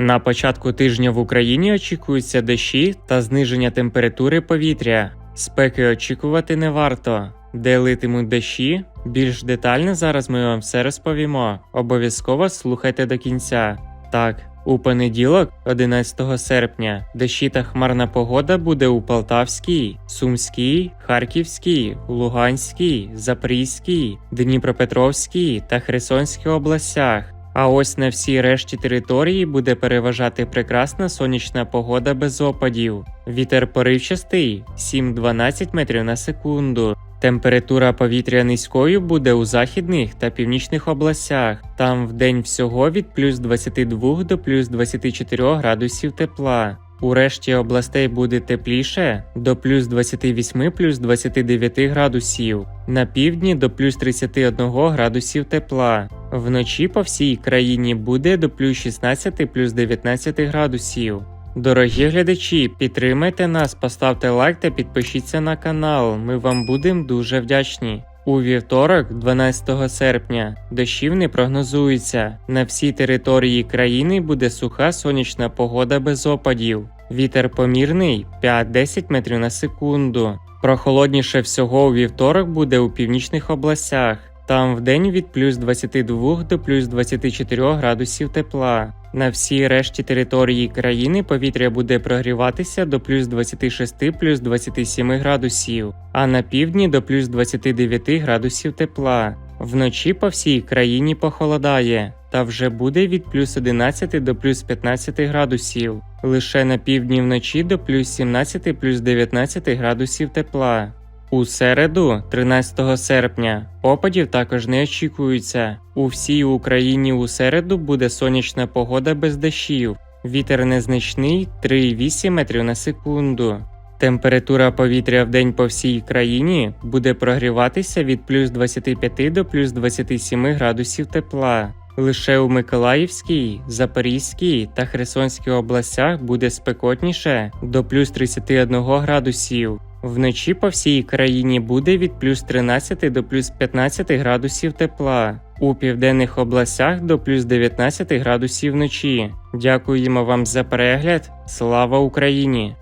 На початку тижня в Україні очікуються дощі та зниження температури повітря. Спеки очікувати не варто. Де литимуть дощі? Більш детально зараз ми вам все розповімо. Обов'язково слухайте до кінця. Так, у понеділок, 11 серпня, дощі та хмарна погода буде у Полтавській, Сумській, Харківській, Луганській, Запорізькій, Дніпропетровській та Херсонській областях. А ось на всій решті території буде переважати прекрасна сонячна погода без опадів. Вітер поривчастий 7-12 метрів на секунду. Температура повітря низькою буде у західних та північних областях. Там в день всього від плюс 22 до плюс 24 градусів тепла. У решті областей буде тепліше до плюс 28 плюс 29 градусів, на півдні до плюс 31 градусів тепла. Вночі по всій країні буде до плюс 16 плюс 19 градусів. Дорогі глядачі, підтримайте нас, поставте лайк та підпишіться на канал. Ми вам будемо дуже вдячні. У вівторок, 12 серпня, дощів не прогнозується. На всій території країни буде суха сонячна погода без опадів. Вітер помірний 5-10 метрів на секунду. Прохолодніше всього у вівторок буде у північних областях. Там вдень від плюс 22 до плюс 24 градусів тепла. На всій решті території країни повітря буде прогріватися до плюс 26 плюс 27 градусів, а на півдні до плюс 29 градусів тепла. Вночі по всій країні похолодає, та вже буде від плюс 11 до плюс 15 градусів. Лише на півдні вночі до плюс 17 плюс 19 градусів тепла. У середу, 13 серпня, опадів також не очікується. У всій Україні у середу буде сонячна погода без дощів. Вітер незначний 3,8 метрів на секунду. Температура повітря в день по всій країні буде прогріватися від плюс 25 до плюс 27 градусів тепла. Лише у Миколаївській, Запорізькій та Херсонській областях буде спекотніше до плюс 31 градусів. Вночі по всій країні буде від плюс 13 до плюс 15 градусів тепла. У південних областях до плюс 19 градусів вночі. Дякуємо вам за перегляд. Слава Україні!